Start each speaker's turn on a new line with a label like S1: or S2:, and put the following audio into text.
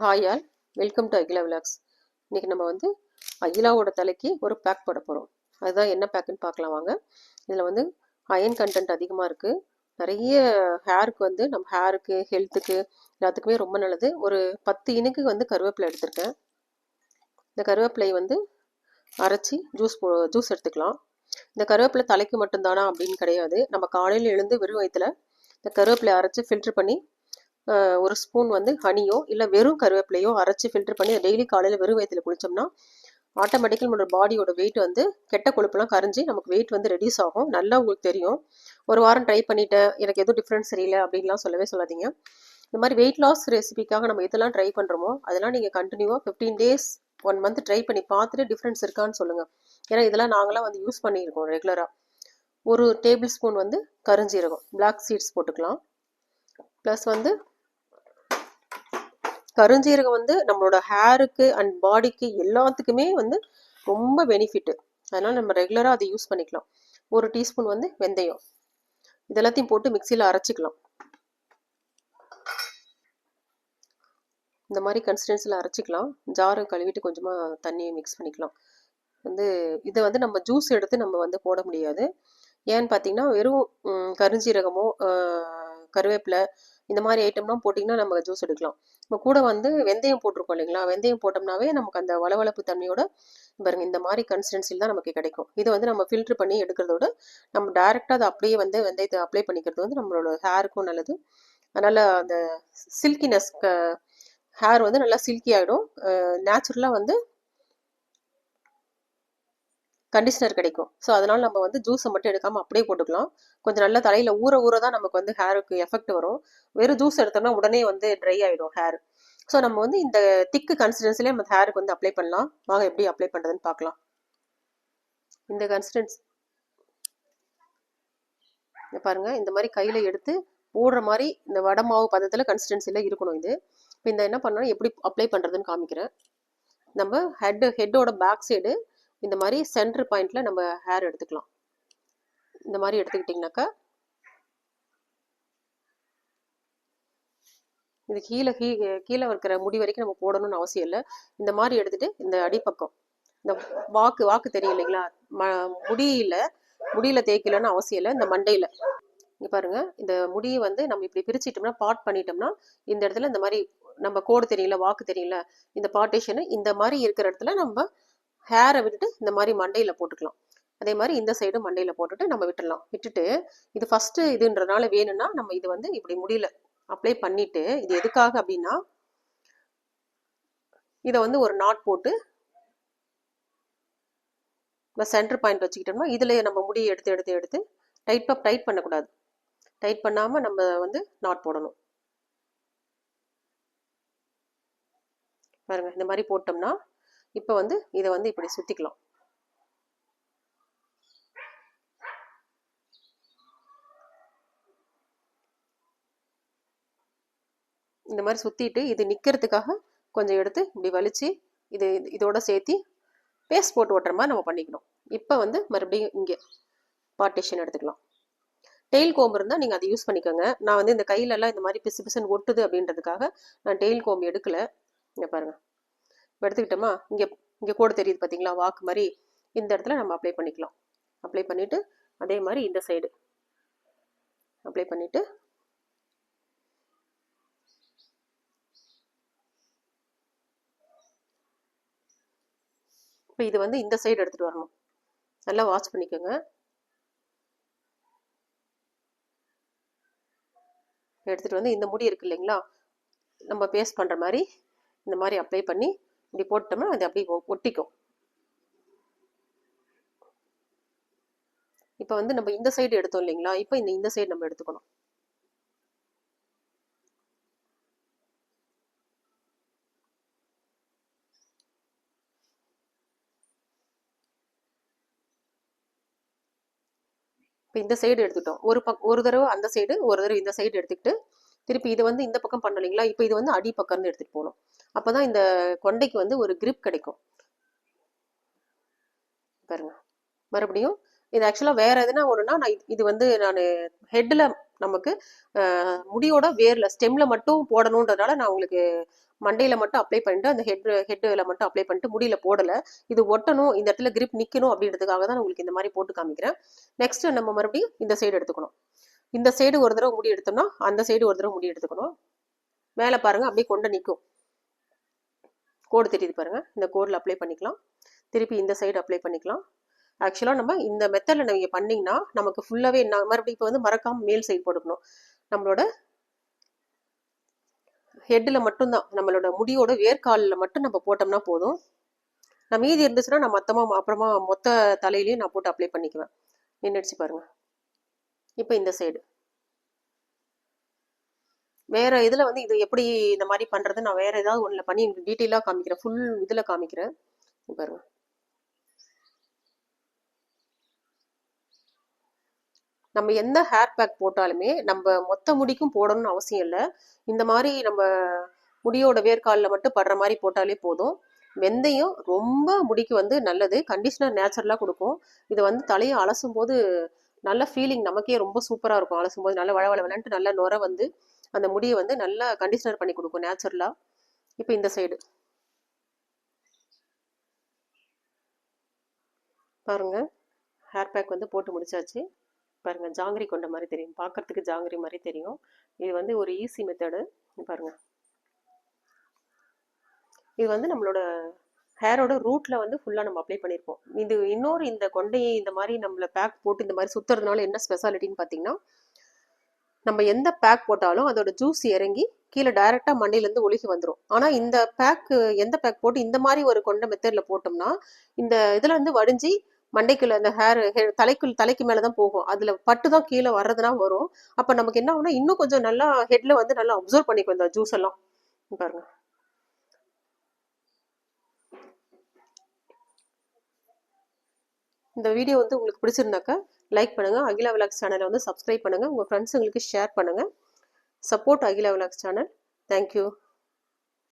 S1: Hi all welcome to Akila vlogs இன்றைக்கி நம்ம வந்து அகிலாவோட தலைக்கு ஒரு பேக் போட போகிறோம் அதுதான் என்ன பேக்குன்னு பார்க்கலாம் வாங்க. இதில் வந்து அயன் கண்டென்ட் அதிகமாக இருக்குது நிறைய ஹேருக்கு வந்து நம்ம ஹேருக்கு ஹெல்த்துக்கு எல்லாத்துக்குமே ரொம்ப நல்லது. ஒரு பத்து இனுக்கு வந்து கருவேப்பிலை எடுத்திருக்கேன். இந்த கருவேப்பிலை வந்து அரைச்சி ஜூஸ் போ ஜூஸ் எடுத்துக்கலாம். இந்த கருவேப்பிலை தலைக்கு மட்டும்தானா அப்படின்னு கிடையாது. நம்ம காலையில் எழுந்து வெறும் வயிற்றுல இந்த கருவேப்பிலை அரைச்சி ஃபில்டர் பண்ணி ஒரு ஸ்பூன் வந்து ஹனியோ இல்லை வெறும் கருவேப்பிலையோ அரைச்சி ஃபில்டர் பண்ணி டெய்லி காலையில் வெறும் வயத்தில் குளிச்சோம்னா ஆட்டோமேட்டிக்கலி நம்மளோட பாடியோட வெயிட் வந்து கெட்ட கொழுப்பெல்லாம் கரைஞ்சி நமக்கு வெயிட் வந்து ரெடியூஸ் ஆகும். நல்லா உங்களுக்கு தெரியும். ஒரு வாரம் ட்ரை பண்ணிட்டேன் எனக்கு எதுவும் டிஃப்ரென்ஸ் தெரியல அப்படின்லாம் சொல்லவே சொல்லாதீங்க. இந்த மாதிரி வெயிட் லாஸ் ரெசிபிக்காக நம்ம எதெல்லாம் ட்ரை பண்ணுறோமோ அதெல்லாம் நீங்கள் கண்டினியூவாக fifteen days one month try பண்ணி பார்த்துட்டு டிஃப்ரென்ஸ் இருக்கான்னு சொல்லுங்கள் ஏன்னா இதெல்லாம் நாங்களாம் வந்து யூஸ் பண்ணியிருக்கோம் ரெகுலராக ஒரு டேபிள் ஸ்பூன் வந்து கருஞ்சீரகம் பிளாக் சீட்ஸ் போட்டுக்கலாம். ப்ளஸ் வந்து கருஞ்சீரகம் வந்து நம்மளோட ஹேருக்கு அண்ட் பாடிக்கு எல்லாத்துக்குமே வந்து ரொம்ப பெனிஃபிட்டு அதனால் நம்ம ரெகுலராக அதை யூஸ் பண்ணிக்கலாம். ஒரு டீஸ்பூன் வந்து வெந்தயம். இது எல்லாத்தையும் போட்டு மிக்சியில் அரைச்சிக்கலாம். இந்த மாதிரி கன்சிஸ்டன்சியில் அரைச்சிக்கலாம். ஜாரை கழுவிட்டு கொஞ்சமாக தண்ணியை மிக்ஸ் பண்ணிக்கலாம். வந்து இதை வந்து நம்ம ஜூஸ் எடுத்து நம்ம வந்து போட முடியாது. ஏன்னு பார்த்தீங்கன்னா வெறும் கருஞ்சீரகமோ ஆஹ், கருவேப்பிலை இந்த மாதிரி ஐட்டம்லாம் போட்டிங்கன்னா நம்ம ஜூஸ் எடுக்கலாம். நம்ம கூட வந்து வெந்தயம் போட்டிருக்கோம் இல்லைங்களா? வெந்தயம் போட்டோம்னாவே நமக்கு அந்த வளவளப்பு தன்மையோட பாருங்க இந்த மாதிரி கன்சிஸ்டன்சியில் தான் நமக்கு கிடைக்கும். இதை வந்து நம்ம ஃபில்டர் பண்ணி எடுக்கிறதோட நம்ம டைரெக்டாக அதை அப்படியே வந்து வெந்தயத்தை அப்ளை பண்ணிக்கிறது வந்து நம்மளோட ஹேருக்கும் நல்லது. அதனால் அந்த சில்கினஸ் ஹேர் வந்து நல்லா சில்கி ஆகிடும் நேச்சுரலாக வந்து கண்டிஷனர் கிடைக்கும். ஸோ அதனால் நம்ம வந்து ஜூஸை மட்டும் எடுக்காமல் அப்படியே போட்டுக்கலாம். கொஞ்சம் நல்லா தலையில் ஊற ஊற தான் நமக்கு வந்து ஹேருக்கு எஃபெக்ட் வரும். வெறும் ஜூஸ் எடுத்தோம்னா உடனே வந்து ட்ரை ஆகிடும் ஹேர் ஸோ நம்ம வந்து இந்த திக்கு கன்சிஸ்டன்சிலே நம்ம ஹேருக்கு வந்து அப்ளை பண்ணலாம். வாங்க எப்படி அப்ளை பண்ணுறதுன்னு பார்க்கலாம். இந்த கன்சிஸ்டன்ஸ் பாருங்க இந்த மாதிரி கையில் எடுத்து போடுற மாதிரி இந்த வடை மாவு பதத்தில் கன்சிஸ்டன்சியில் இருக்கணும் இது. இப்போ இந்த என்ன பண்ணணும் எப்படி அப்ளை பண்ணுறதுன்னு காமிக்கிறேன். நம்ம ஹெட் ஹெட்டோட பேக் சைடு இந்த மாதிரி சென்டர் பாயிண்ட்ல நம்ம ஹேர் எடுத்துக்கலாம். இந்த மாதிரி எடுத்துக்கிட்டிங்கனாக்கா இது கீழே கீ கீழே இருக்கிற முடி வரைக்கும் நம்ம போடணும்னு அவசியம் இல்லை. இந்த மாதிரி எடுத்துட்டு இந்த அடிப்பக்கம் இந்த வாக்கு வாக்கு தெரியும் இல்லைங்களா? ம முடியில முடியில தேய்க்கலன்னு அவசியம் இல்லை. இந்த மண்டையில. இங்கே பாருங்க இந்த முடியை வந்து நம்ம இப்படி பிரிச்சிட்டோம்னா பார்ட் பண்ணிட்டோம்னா இந்த இடத்துல இந்த மாதிரி நம்ம கோடு தெரியல வாக்கு தெரியல இந்த பார்ட்டேஷனு இந்த மாதிரி இருக்கிற இடத்துல நம்ம ஹேரை விட்டுட்டு இந்த மாதிரி மண்டையில் போட்டுக்கலாம். அதே மாதிரி இந்த சைடும் மண்டையில் போட்டுட்டு நம்ம விட்டுடலாம். விட்டுட்டு இது ஃபஸ்ட்டு இதுன்றனால வேணும்னா நம்ம இது வந்து இப்படி முடியல அப்ளை பண்ணிட்டு இது எதுக்காக அப்படின்னா இதை வந்து ஒரு நாட் போட்டு சென்டர் பாயிண்ட் வச்சுக்கிட்டோம்னா இதில் நம்ம முடியை எடுத்து எடுத்து எடுத்து டைட் பப் டைட் பண்ணக்கூடாது. டைட் பண்ணாமல் நம்ம வந்து நாட் போடணும். பாருங்கள் இந்த மாதிரி போட்டோம்னா இப்போ வந்து இதை வந்து இப்படி சுற்றிக்கலாம் இந்த மாதிரி சுற்றிட்டு இது நிற்கிறதுக்காக கொஞ்சம் எடுத்து இப்படி வலிச்சு இது இதோட சேர்த்து பேஸ்ட் போட்டு ஓட்டுற மாதிரி நம்ம பண்ணிக்கணும். இப்போ வந்து மறுபடியும் இங்கே பார்ட்டிஷன் எடுத்துக்கலாம். டெயில் கோம்பு இருந்தால் நீங்கள் அதை யூஸ் பண்ணிக்கோங்க. நான் வந்து இந்த கையிலலாம் இந்த மாதிரி பிசு பிசுன்னு ஒட்டுது அப்படின்றதுக்காக நான் டெயில் கோம்பு எடுக்கல. இங்கே பாருங்க. இப்போ எடுத்துக்கிட்டோமா இங்கே இங்கே கூட தெரியுது பார்த்தீங்களா வாக்கு மாதிரி இந்த இடத்துல நம்ம அப்ளை பண்ணிக்கலாம். அப்ளை பண்ணிவிட்டு அதே மாதிரி இந்த சைடு அப்ளை பண்ணிவிட்டு இப்போ இது வந்து இந்த சைடு எடுத்துகிட்டு வரணும். நல்லா வாஷ் பண்ணிக்கோங்க. எடுத்துகிட்டு வந்து இந்த முடி இருக்கு இல்லைங்களா நம்ம பேஸ்ட் பண்ணுற மாதிரி இந்த மாதிரி அப்ளை பண்ணி இப்படி போட்டோம்னா அது அப்படியே ஒட்டிக்கும். இப்போ வந்து நம்ம இந்த சைடு எடுத்தோம் இல்லைங்களா? இப்போ இந்த இந்த சைடு நம்ம எடுத்துக்கணும். இப்போ இந்த சைடு எடுத்துட்டோம். ஒரு பக் ஒரு தடவை அந்த சைடு ஒரு தடவை இந்த சைடு எடுத்துக்கிட்டு திருப்பி இது வந்து இந்த பக்கம் பண்ணோம் இல்லைங்களா? இப்போ இது வந்து அடி பக்கம்னு எடுத்துகிட்டு போகணும். அப்போ தான் இந்த கொண்டைக்கு வந்து ஒரு கிரிப் கிடைக்கும். பாருங்க. மறுபடியும் இது ஆக்சுவலாக வேற எதுனா ஒன்றுனா நான் இது- வந்து நான் ஹெட்டில் நமக்கு முடியோட வேர்ல ஸ்டெம்ல மட்டும் போடணுன்றதால நான் உங்களுக்கு மண்டையில் மட்டும் அப்ளை பண்ணிட்டு அந்த ஹெட் ஹெட்டில் மட்டும் அப்ளை பண்ணிட்டு முடியல போடல. இது ஒட்டணும் இந்த இடத்துல கிரிப் நிக்கணும் அப்படின்றதுக்காக தான் நான் உங்களுக்கு இந்த மாதிரி போட்டு காமிக்கிறேன். நெக்ஸ்ட் நம்ம மறுபடியும் இந்த சைடு எடுத்துக்கணும். இந்த சைடு ஒரு தடவை முடி எடுத்தோம்னா அந்த சைடு ஒரு தடவை முடி எடுத்துக்கணும். மேலே பாருங்கள் அப்படியே கொண்டு நிற்கும் கோடு தெரியுது பாருங்கள் இந்த கோடில் அப்ளை பண்ணிக்கலாம். திருப்பி இந்த சைடு அப்ளை பண்ணிக்கலாம். ஆக்சுவலாக நம்ம இந்த மெத்தடில் நீங்கள் பண்ணிங்கன்னா நமக்கு ஃபுல்லாகவே நான் மறுபடியும் இப்போ வந்து மறக்காமல் மேல் சைடு போட்டுக்கணும். நம்மளோட ஹெட்டில் மட்டும்தான் நம்மளோட முடியோட வேர்க்காலில் மட்டும் நம்ம போட்டோம்னா போதும். நான் மீதி இருந்துச்சுன்னா நான் மொத்தமாக அப்புறமா மொத்த தலையிலையும் நான் போட்டு அப்ளை பண்ணிக்குவேன். நின்றுடுச்சு பாருங்கள் இப்போ இந்த சைடு வேற இதில் வந்து இது எப்படி இந்த மாதிரி பண்ணுறது நான் வேற ஏதாவது ஒன்றில் பண்ணி டீட்டெயிலாக காமிக்கிறேன். ஃபுல் இதில் காமிக்கிறேன். பாருங்க. நம்ம எந்த ஹேர் பேக் போட்டாலுமே நம்ம மொத்த முடிக்கும் போடணும்னு அவசியம் இல்லை. இந்த மாதிரி நம்ம முடியோட வேர்க்காலில் மட்டும் படுற மாதிரி போட்டாலே போதும். வெந்தயம் ரொம்ப முடிக்கு வந்து நல்லது. கண்டிஷனர் நேச்சுரலாக கொடுக்கும். இது வந்து தலையை அலசும் போது நல்ல ஃபீலிங் நமக்கே ரொம்ப சூப்பராக இருக்கும். அலசும் போது நல்ல வள வள நல்ல நுர வந்து அந்த முடியை வந்து நல்லா கண்டிஷனர் பண்ணி கொடுக்கும் நேச்சுரலாக இப்போ இந்த சைடு பாருங்க ஹேர் பேக் வந்து போட்டு முடிச்சாச்சு. பாருங்க ஜாங்கிரி கொண்ட மாதிரி தெரியும். பார்க்கறதுக்கு ஜாங்கிரி மாதிரி தெரியும். இது வந்து ஒரு ஈஸி மெத்தடு பாருங்க. இது வந்து நம்மளோட ஹேரோட ரூட்ல வந்து ஃபுல்லாக நம்ம அப்ளை பண்ணியிருப்போம் இது இன்னொரு இந்த கொண்டையை இந்த மாதிரி நம்மள பேக் போட்டு இந்த மாதிரி சுத்துறதுனால என்ன ஸ்பெஷாலிட்டின்னு பார்த்தீங்கன்னா நம்ம எந்த பேக் போட்டாலும் அதோட ஜூஸ் இறங்கி கீழே டைரெக்டாக மண்ணிலேருந்து ஒழுகி வந்துடும் ஆனால் இந்த பேக் எந்த பேக் போட்டு இந்த மாதிரி ஒரு கொண்ட மெத்தடில் போட்டோம்னா இந்த இதில் வந்து வடிஞ்சு மண்டைக்குள்ள அந்த ஹேர் தலைக்குள் தலைக்கு மேலே தான் போகும். அதில் பட்டு தான் கீழே வர்றதுனா வரும். அப்போ நமக்கு என்ன ஆகும்னா இன்னும் கொஞ்சம் நல்லா ஹெட்ல வந்து நல்லா அப்சர்வ் பண்ணிக்கும் இந்த ஜூஸ் எல்லாம். பாருங்க. இந்த வீடியோ வந்து உங்களுக்கு பிடிச்சிருந்தாக்கா லைக் பண்ணுங்கள் அகிலா விலாக்ஸ் சேனலை வந்து சப்ஸ்கிரைப் பண்ணுங்கள் உங்கள் ஃப்ரெண்ட்ஸுங்களுக்கு ஷேர் பண்ணுங்கள் support Akila vlogs channel thank you